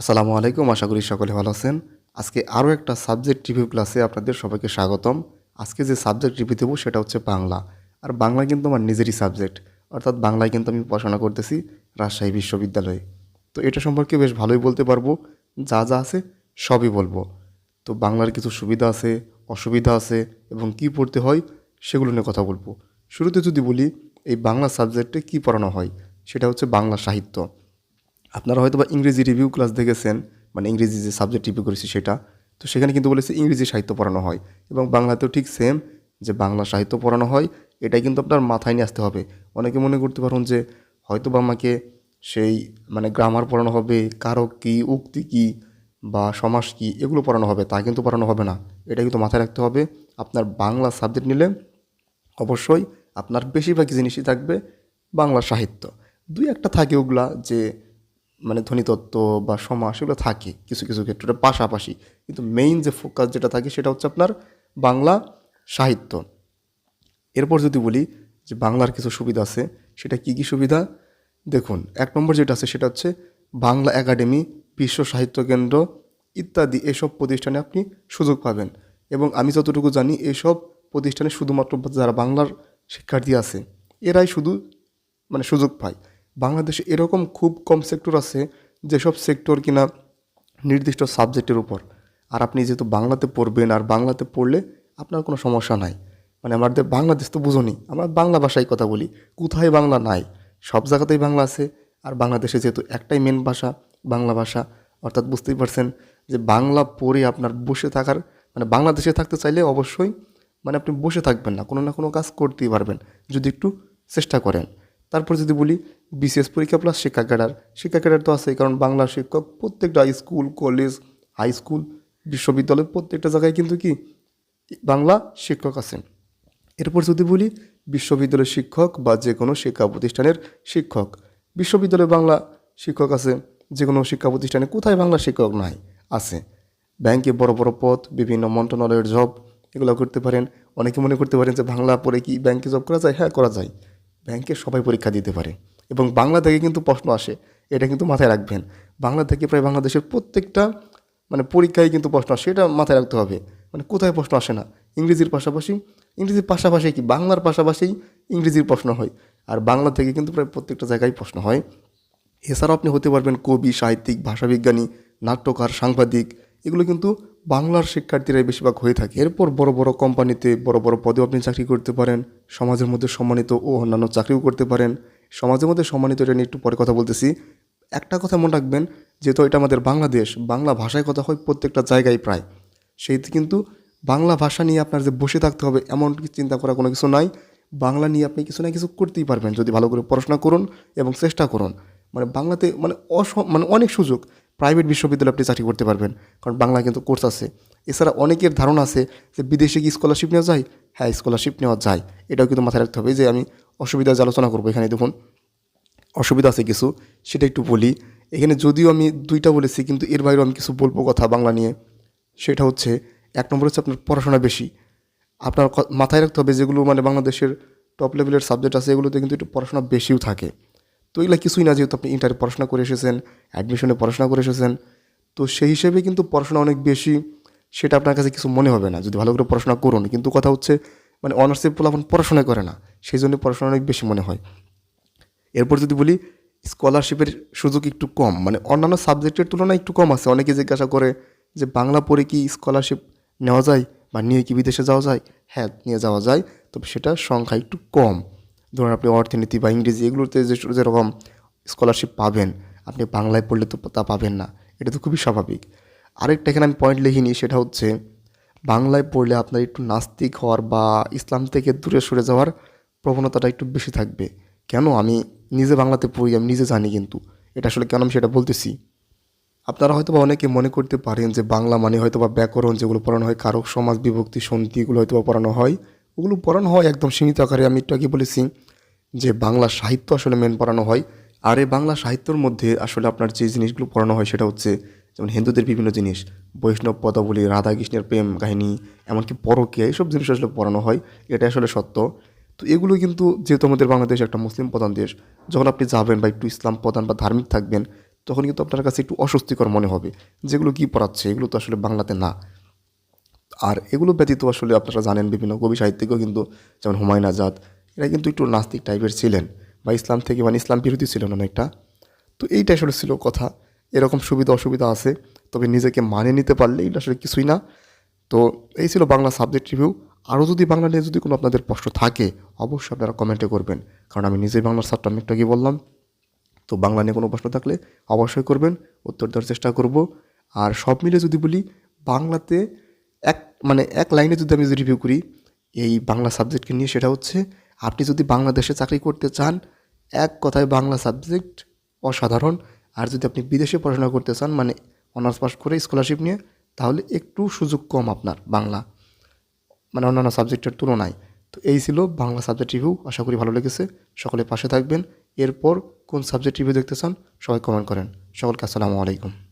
আসসালামু আলাইকুম, আশা করি সকলে ভালো আছেন। আজকে আরও একটা সাবজেক্ট রিভিউ ক্লাসে আপনাদের সবাইকে স্বাগতম। আজকে যে সাবজেক্ট রিভিউ দেবো সেটা হচ্ছে বাংলা। আর বাংলা কিন্তু আমার নিজেরই সাবজেক্ট। অর্থাৎ বাংলায় কিন্তু আমি পড়াশোনা করতেছি রাজশাহী বিশ্ববিদ্যালয়ে। তো এটা সম্পর্কে বেশ ভালোই বলতে পারব। যা যা আছে সবই বলব। তো বাংলার কিছু সুবিধা আছে, অসুবিধা আছে এবং কি পড়তে হয় সেগুলো নিয়ে কথা বলব। শুরুতে যদি বলি, এই বাংলা সাবজেক্টে কি পড়ানো হয়? সেটা হচ্ছে বাংলা সাহিত্য। আপনারা হয়তো বা ইংরেজি রিভিউ ক্লাস দেখেছেন মানে ইংরেজি যে সাবজেক্ট রিভিউ করেছি সেটা, তো সেখানে কিন্তু বলেছে ইংরেজি সাহিত্য পড়ানো হয় এবং বাংলাতেও ঠিক সেম যে বাংলা সাহিত্য পড়ানো হয়, এটাই কিন্তু আপনার মাথায় নিয়ে আসতে হবে। অনেকে মনে করতে পারুন যে হয়তো বা আমাকে সেই মানে গ্রামার পড়ানো হবে কারক কী, উক্তি কী বা সমাস কী, এগুলো পড়ানো হবে, তা কিন্তু পড়ানো হবে না। এটা কিন্তু মাথায় রাখতে হবে। আপনার বাংলা সাবজেক্ট নিলে অবশ্যই আপনার বেশিরভাগ জিনিসই থাকবে বাংলা সাহিত্য। দুই একটা থাকে ওগুলা যে মানে ধ্বনিতত্ত্ব বা সমাস এগুলো থাকে কিছু কিছু ক্ষেত্রে পাশাপাশি। কিন্তু মেইন যে ফোকাস যেটা থাকে সেটা হচ্ছে আপনার বাংলা সাহিত্য। এরপর যদি বলি যে বাংলার কিছু সুবিধা আছে, সেটা কি কি সুবিধা? দেখুন, এক নম্বর যেটা আছে সেটা হচ্ছে বাংলা একাডেমি, বিশ্ব সাহিত্য কেন্দ্র ইত্যাদি এসব প্রতিষ্ঠানে আপনি সুযোগ পাবেন। এবং আমি যতটুকু জানি এসব প্রতিষ্ঠানে শুধুমাত্র যারা বাংলার শিক্ষার্থী আছে, এরাই শুধু মানে সুযোগ পায়। বাংলাদেশে এরকম খুব কম সেক্টর আছে যেসব সেক্টর কিনা নির্দিষ্ট সাবজেক্টের উপর। আর আপনি যেহেতু বাংলাতে পড়বেন আর বাংলাতে পড়লে আপনার কোনো সমস্যা নাই। মানে আমাদের বাংলাদেশ তো বুঝোনি, আমরা বাংলা ভাষায় কথা বলি, কোথায় বাংলা নাই? সব জায়গাতেই বাংলা আছে। আর বাংলাদেশে যেহেতু একটাই মেন ভাষা, বাংলা ভাষা, অর্থাৎ বুঝতেই পারছেন যে বাংলা পড়ে আপনার বসে থাকার মানে বাংলাদেশে থাকতে চাইলে অবশ্যই মানে আপনি বসে থাকবেন না, কোনো না কোনো কাজ করতেই পারবেন। যদি একটু চেষ্টা করেন। তারপর যদি বলি বিশেষ পরীক্ষা প্লাস শিক্ষা ক্যাডার শিক্ষা ক্যাডার তো আছে কারণ বাংলা শিক্ষক প্রত্যেকটা স্কুল কলেজ হাই স্কুল বিশ্ববিদ্যালয় প্রত্যেকটা জায়গায় কিন্তু কি, বাংলা শিক্ষক আছেন। এরপর যদি বলি বিশ্ববিদ্যালয়ের শিক্ষক বা যে কোনো শিক্ষা প্রতিষ্ঠানের শিক্ষক, বিশ্ববিদ্যালয়ে বাংলা শিক্ষক আছে যে কোনো শিক্ষা প্রতিষ্ঠানে কোথায় বাংলা শিক্ষক নাই, আছে। ব্যাংকে বড় বড় পদ, বিভিন্ন মন্ত্রণালয়ের জব এগুলো করতে পারেন। অনেকে মনে করতে পারেন যে বাংলা পড়ে কি ব্যাংকে জব করা যায়? হ্যাঁ করা যায়। ব্যাংকে সবাই পরীক্ষা দিতে পারে। এবং বাংলা থেকে কিন্তু প্রশ্ন আসে, এটা কিন্তু মাথায় রাখবেন। বাংলা থেকে প্রায় বাংলাদেশের প্রত্যেকটা মানে পরীক্ষায় কিন্তু প্রশ্ন আসে, এটা মাথায় রাখতে হবে। মানে কোথায় প্রশ্ন আসে না? ইংরেজির পাশাপাশি ইংরেজির পাশাপাশি কি? বাংলার পাশাপাশি ইংরেজির প্রশ্ন হয়। আর বাংলা থেকে কিন্তু প্রায় প্রত্যেকটা জায়গায় প্রশ্ন হয়। এছাড়াও আপনি হতে পারবেন কবি, সাহিত্যিক, ভাষাবিজ্ঞানী, নাট্যকার, সাংবাদিক, এগুলো কিন্তু বাংলার শিক্ষার্থীরাই বেশিরভাগ হয়ে থাকে। এরপর বড় বড় কোম্পানিতে বড় বড় পদেও আপনি চাকরি করতে পারেন, সমাজের মধ্যে সম্মানিত ও অন্যান্য চাকরিও করতে পারেন। সমাজের মধ্যে সম্মানিত এটা নিয়ে একটু পরে কথা বলতেছি। একটা কথা মনে রাখবেন, যেহেতু এটা আমাদের বাংলাদেশ, বাংলা ভাষায় কথা হয় প্রত্যেকটা জায়গায় প্রায়। সেই কিন্তু বাংলা ভাষা নিয়ে আপনার যে বসে থাকতে হবে এমন চিন্তা করা কোনো কিছু নাই। বাংলা নিয়ে আপনি কিছু না কিছু করতেই পারবেন, যদি ভালো করে পড়াশোনা করুন এবং চেষ্টা করুন। মানে বাংলাতে মানে অস মানে অনেক সুযোগ। প্রাইভেট বিশ্ববিদ্যালয়ে আপনি চাকরি করতে পারবেন। কারণ বাংলা কিন্তু কোর্স আছে। এছাড়া অনেকের ধারণা আছে যে বিদেশে কি স্কলারশিপ নেওয়া যায়? হ্যাঁ স্কলারশিপ নেওয়া যায়। এটাও কিন্তু মাথায় রাখতে হবে যে আমি অসুবিধা আলোচনা করব এখানে, দেখুন। অসুবিধা আছে কিছু, সেটা একটু বলি। এখানে যদিও আমি দুইটা বলেছি, কিন্তু এর বাইরেও আমি কিছু বলব কথা বাংলা নিয়ে। সেটা হচ্ছে, এক নম্বর হচ্ছে আপনার পড়াশোনা বেশি। আপনার মাথায় রাখতে হবে যেগুলো মানে বাংলাদেশের টপ লেভেলের সাবজেক্ট আছে, এগুলোতে কিন্তু একটু পড়াশোনা বেশিও থাকে। তো এগুলো কিছুই না, যেহেতু আপনি ইন্টারে পড়াশোনা করে এসেছেন অ্যাডমিশনে পড়াশোনা করে এসেছেন, তো সেই হিসেবে কিন্তু পড়াশোনা অনেক বেশি সেটা আপনার কাছে কিছু মনে হবে না, যদি ভালো করে পড়াশোনা করুন। কিন্তু কথা হচ্ছে মানে অনার্সের পোলাপন পড়াশোনা করে না, সেই জন্য পড়াশোনা অনেক বেশি মনে হয়। এরপর যদি বলি স্কলারশিপের সুযোগ একটু কম মানে অন্যান্য সাবজেক্টের তুলনায় একটু কম আছে। অনেকে জিজ্ঞাসা করে যে বাংলা পড়ে কি স্কলারশিপ নেওয়া যায় বা নিয়ে কি বিদেশে যাওয়া যায়? হ্যাঁ নিয়ে যাওয়া যায়, তবে সেটার সংখ্যা একটু কম। ধরুন আপনি অর্থনীতি বা ইংরেজি এগুলোতে যে যেরকম স্কলারশিপ পাবেন, আপনি বাংলায় পড়লে তো তা পাবেন না, এটা তো খুবই স্বাভাবিক। আরেকটা এখানে আমি পয়েন্ট লিখিনি, সেটা হচ্ছে বাংলায় পড়লে আপনার একটু নাস্তিক হওয়ার বা ইসলাম থেকে দূরে সরে যাওয়ার প্রবণতাটা একটু বেশি থাকবে। কেন? আমি নিজে বাংলাতে পড়ি, আমি নিজে জানি কিন্তু। এটা আসলে কেন আমি সেটা বলতেছি? আপনারা হয়তো বা অনেকে মনে করতে পারেন যে বাংলা মানে হয়তো বা ব্যাকরণ যেগুলো পড়ানো হয়, কারক, সমাজ, বিভক্তি, সন্ধি, এগুলো হয়তো বা পড়ানো হয়। ওগুলো পড়ানো হয় একদম সীমিত আকারে। আমি একটু আগে বলেছি যে বাংলা সাহিত্য আসলে মেন পড়ানো হয়। আর এই বাংলা সাহিত্যর মধ্যে আসলে আপনার যে জিনিসগুলো পড়ানো হয় সেটা হচ্ছে যেমন হিন্দুদের বিভিন্ন জিনিস। বৈষ্ণব পদাবলী, রাধাকৃষ্ণের প্রেম কাহিনী, এমনকি পরকীয়া এইসব জিনিস আসলে পড়ানো হয়। এটা আসলে সত্য। তো এগুলো কিন্তু যেহেতু আমাদের বাংলাদেশ একটা মুসলিম প্রধান দেশ, যখন আপনি যাবেন বা একটু ইসলাম প্রধান বা ধার্মিক থাকবেন, তখন কিন্তু আপনার কাছে একটু অস্বস্তিকর মনে হবে। যেগুলো কী পড়াচ্ছে, এগুলো তো আসলে বাংলাতে না। আর এগুলো ব্যতীত আসলে আপনারা জানেন বিভিন্ন কবি সাহিত্যিকও কিন্তু, যেমন হুমায়ুন আজাদ, এরা কিন্তু একটু নাস্তিক টাইপের ছিলেন বা ইসলাম থেকে মানে ইসলাম বিরোধী ছিলেন অনেকটা। তো এইটা আসলে ছিল কথা। এরকম সুবিধা অসুবিধা আছে, তবে নিজেকে মানে নিতে পারলে এটা আসলে কিছুই না। তো এই ছিল বাংলা সাবজেক্ট রিভিউ। আরও যদি বাংলা নিয়ে যদি কোনো আপনাদের প্রশ্ন থাকে, অবশ্যই আপনারা কমেন্টে করবেন। কারণ আমি নিজেই বাংলার সাবটা আমি একটু আগে বললাম? তো বাংলা নিয়ে কোনো প্রশ্ন থাকলে অবশ্যই করবেন, উত্তর দেওয়ার চেষ্টা করব। আর সব মিলে যদি বলি, বাংলাতে এক মানে এক লাইনে যদি আমি যদি রিভিউ করি, এই বাংলা সাবজেক্টকে নিয়ে সেটা হচ্ছে, আপনি যদি বাংলাদেশে চাকরি করতে চান, এক কথায় বাংলা সাবজেক্ট অসাধারণ। আর যদি আপনি বিদেশে পড়াশোনা করতে চান মানে অনার্স পাস করে স্কলারশিপ নিয়ে, তাহলে একটু সুযোগ কম আপনার বাংলা মানে অন্যান্য সাবজেক্টের তুলনায়। তো এই ছিল বাংলা সাবজেক্ট রিভিউ আশা করি ভালো লেগেছে। সকলে পাশে থাকবেন। এরপর কোন সাবজেক্ট রিভিউ দেখতে চান, সবাই কমেন্ট করেন। সকলকে আসসালামু আলাইকুম।